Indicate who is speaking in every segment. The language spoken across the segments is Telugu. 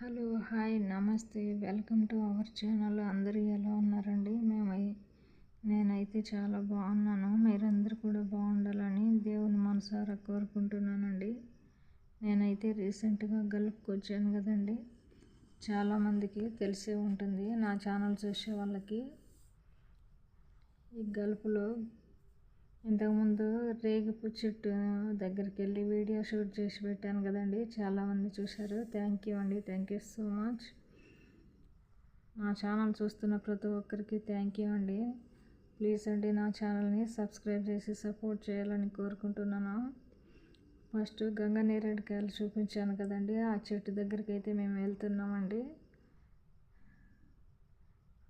Speaker 1: హలో హాయ్ నమస్తే. Welcome to our channel. అందరూ ఎలా ఉన్నారండి? మేము నేనైతే చాలా బాగున్నాను. మీరందరూ కూడా బాగుండాలని దేవుని మనసారా కోరుకుంటున్నానండి. నేనైతే రీసెంట్గా గల్ఫ్కి వచ్చాను కదండి. చాలామందికి తెలిసే ఉంటుంది. నా ఛానల్ చూసే వాళ్ళకి ఈ గల్ఫ్లో ఇంతకుముందు రేగిపు చెట్టు దగ్గరికి వెళ్ళి వీడియో షూట్ చేసి పెట్టాను కదండి. చాలామంది చూశారు. థ్యాంక్ యూ అండి. Thank you so much. నా ఛానల్ చూస్తున్న ప్రతి ఒక్కరికి థ్యాంక్ యూ అండి. ప్లీజ్ అండి నా ఛానల్ని సబ్స్క్రైబ్ చేసి సపోర్ట్ చేయాలని కోరుకుంటున్నాను. ఫస్ట్ గంగా నేరేడుకాయలు చూపించాను కదండి. ఆ చెట్టు దగ్గరికి అయితే మేము వెళ్తున్నామండి.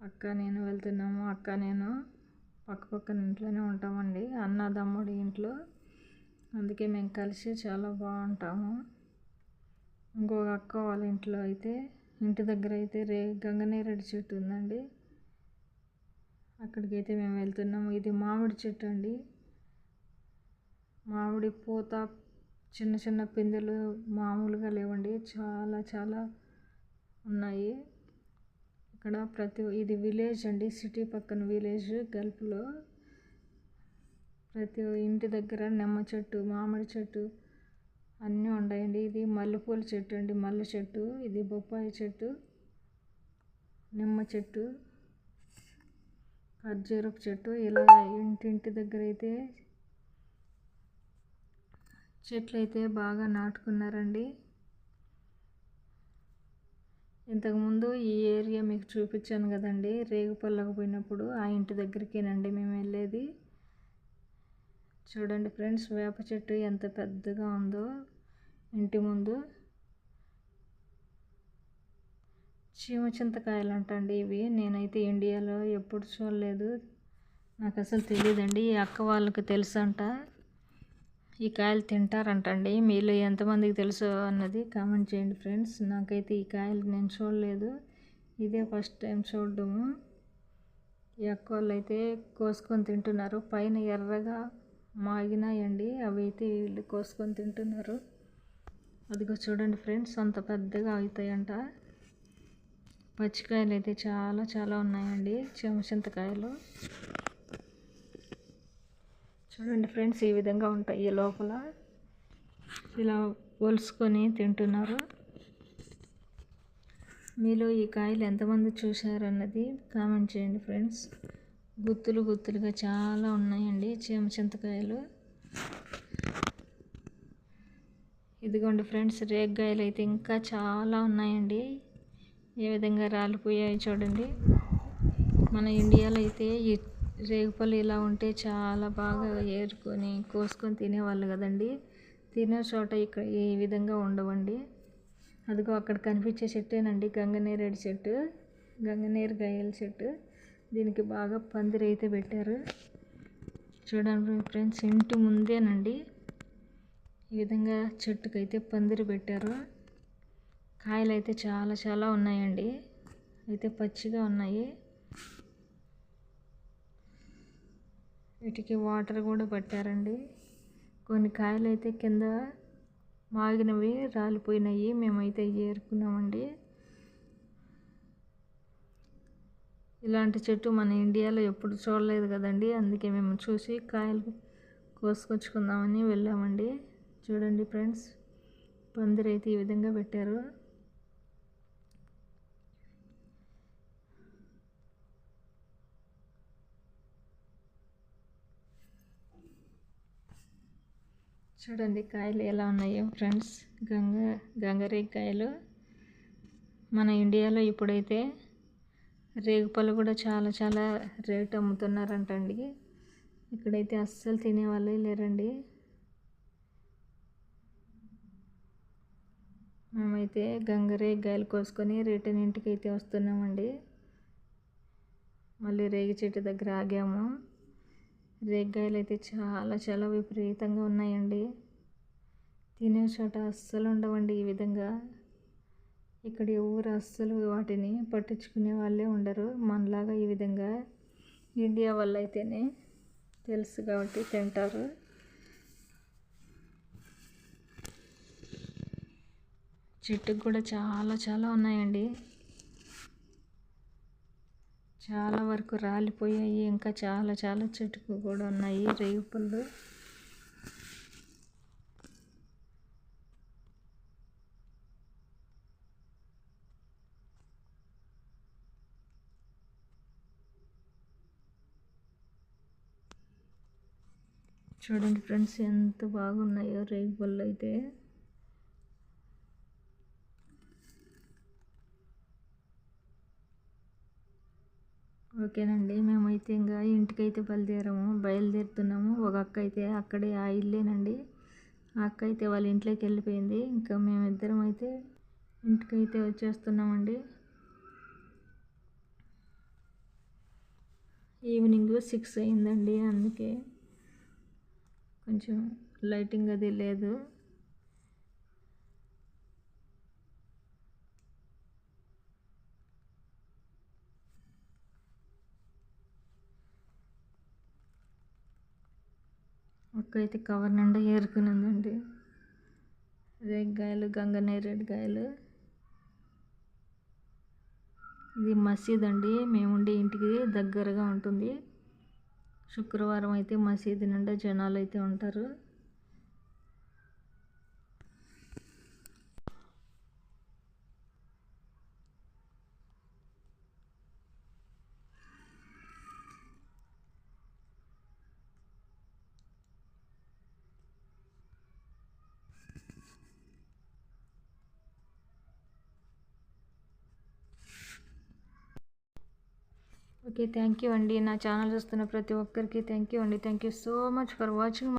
Speaker 1: అక్క నేను వెళ్తున్నాము. అక్క నేను పక్కపక్కన ఇంట్లోనే ఉంటామండి. అన్నదమ్ముడి ఇంట్లో. అందుకే మేము కలిసి చాలా బాగుంటాము. ఇంకొక అక్క వాళ్ళ ఇంట్లో అయితే ఇంటి దగ్గర అయితే రే గంగనేరెడ్డి చెట్టు ఉందండి. అక్కడికైతే మేము వెళ్తున్నాము. ఇది మామిడి చెట్టు అండి. మామిడి పూత చిన్న చిన్న పిందెలు మామూలుగా లేవండి. చాలా చాలా ఉన్నాయి. ఇక్కడ ప్రతి ఇది విలేజ్ అండి సిటీ పక్కన విలేజ్ గల్ఫ్లో. ప్రతి ఇంటి దగ్గర నిమ్మ చెట్టు మామిడి చెట్టు అన్నీ ఉన్నాయండి ఇది మల్లెపూల చెట్టు అండి మల్లె చెట్టు. ఇది బొప్పాయి చెట్టు నిమ్మ చెట్టు ఖర్జూరపు చెట్టు. ఇలా ఇంటింటి దగ్గర అయితే చెట్లు అయితే బాగా నాటుకున్నారండి. ఇంతకుముందు ఈ ఏరియా మీకు చూపించాను కదండి. రేగుపల్లకు పోయినప్పుడు ఆ ఇంటి దగ్గరికేనండి మేము వెళ్ళేది. చూడండి ఫ్రెండ్స్ వేప చెట్టు ఎంత పెద్దగా ఉందో ఇంటి ముందు. చీమ చింతకాయలు అంటండి ఇవి. నేనైతే ఇండియాలో ఎప్పుడు చూడలేదు. నాకు అసలు తెలియదండి. ఈ అక్క వాళ్ళకి తెలుసంట. ఈ కాయలు తింటారంటండి. మీలో ఎంతమందికి తెలుసు అన్నది కామెంట్ చేయండి ఫ్రెండ్స్ నాకైతే ఈ కాయలు నేను చూడలేదు. ఇదే ఫస్ట్ టైం చూడడము. ఈ అయితే కోసుకొని తింటున్నారు. పైన ఎర్రగా మాగినాయండి. అవి అయితే వీళ్ళు కోసుకొని తింటున్నారు. అదిగో చూడండి ఫ్రెండ్స్ అంత పెద్దగా అవుతాయంట. పచ్చికాయలు అయితే చాలా చాలా ఉన్నాయండి. చెమచింతకాయలు చూడండి ఫ్రెండ్స్ ఈ విధంగా ఉంటాయి లోపల. ఇలా ఒలుసుకొని తింటున్నారు. మీలో ఈ కాయలు ఎంతమంది చూశారన్నది కామెంట్ చేయండి ఫ్రెండ్స్. గుత్తులు గుత్తులుగా చాలా ఉన్నాయండి చీమ చింతకాయలు. ఇదిగోండి ఫ్రెండ్స్ రేగ్గాయలు అయితే ఇంకా చాలా ఉన్నాయండి. ఏ విధంగా రాలిపోయాయి చూడండి. మన ఇండియాలో అయితే ఈ రేగుపళ్ళు ఇలా ఉంటే చాలా బాగా ఏరుకొని కోసుకొని తినేవాళ్ళు కదండి. తినే చోట ఇక్కడ ఈ విధంగా ఉండవండి. అదిగో అక్కడ కనిపించే చెట్టేనండి గంగనేరేడు చెట్టు గంగనేరు గాయల చెట్టు. దీనికి బాగా పందిరి అయితే పెట్టారు. చూడండి ఫ్రెండ్స్ ఇంటి ముందేనండి. ఈ విధంగా చెట్టుకైతే పందిరి పెట్టారు. కాయలు అయితే చాలా చాలా ఉన్నాయండి. అయితే పచ్చిగా ఉన్నాయి. వీటికి వాటర్ కూడా పట్టారండి. కొన్ని కాయలు అయితే కింద మాగినవి రాలిపోయినాయి. మేమైతే ఏరుకున్నామండి. ఇలాంటి చెట్టు మన ఇండియాలో ఎప్పుడు చూడలేదు కదండి. అందుకే మేము చూసి కాయలు కోసుకొచ్చుకుందామని వెళ్ళామండి. చూడండి ఫ్రెండ్స్ పందిరైతే ఈ విధంగా పెట్టారు. చూడండి కాయలు ఎలా ఉన్నాయో ఫ్రెండ్స్. గంగ గంగరేకాయలు మన ఇండియాలో ఇప్పుడైతే రేగుపళ్ళు కూడా చాలా చాలా రేట్ అమ్ముతున్నారంటండి. ఇక్కడైతే అస్సలు తినేవాళ్ళే లేరండి. మేమైతే గంగరేగాయలు కోసుకొని రిటర్న్ ఇంటికి అయితే వస్తున్నామండి. మళ్ళీ రేగి చెట్టు దగ్గర ఆగాము. రేగ్గాయలు అయితే చాలా చాలా విపరీతంగా ఉన్నాయండి. తినే చోట అస్సలు ఉండవండి ఈ విధంగా. ఇక్కడ ఎవరు అస్సలు వాటిని పట్టించుకునే వాళ్ళే ఉండరు. మనలాగా ఈ విధంగా ఇండియా వాళ్ళు అయితేనే తెలుసు కాబట్టి తింటారు. చెట్టుకు కూడా చాలా చాలా ఉన్నాయండి. చాలా వరకు రాలిపోయాయి. ఇంకా చాలా చాలా చెట్టుకు కూడా ఉన్నాయి రేగు పళ్ళు చూడండి ఫ్రెండ్స్ ఎంత బాగున్నాయో రేగు పళ్ళు అయితే. ఓకేనండి. మేమైతే ఇంకా ఇంటికైతే బయలుదేరాము. బయలుదేరుతున్నాము. ఒక అక్క అయితే అక్కడే ఆ ఇల్లేనండి. ఆ అక్క అయితే వాళ్ళ ఇంట్లోకి వెళ్ళిపోయింది. ఇంకా మేమిద్దరం అయితే ఇంటికైతే వచ్చేస్తున్నామండి. ఈవినింగ్ సిక్స్ అయిందండి. అందుకే కొంచెం లైటింగ్ అది లేదు. మొక్కైతే అయితే కవర్ నిండా ఏరుకుని ఉందండి రేగ్గాయలు గంగనేరేడుగాయలు ఇది మసీద్ అండి. మేముండే ఇంటికి దగ్గరగా ఉంటుంది. శుక్రవారం అయితే మసీదు నిండా జనాలు అయితే ఉంటారు. ఓకే థ్యాంక్ యూ అండి. నా ఛానల్ చూస్తున్న ప్రతి ఒక్కరికి థ్యాంక్ యూ అండి. Thank you so much for watching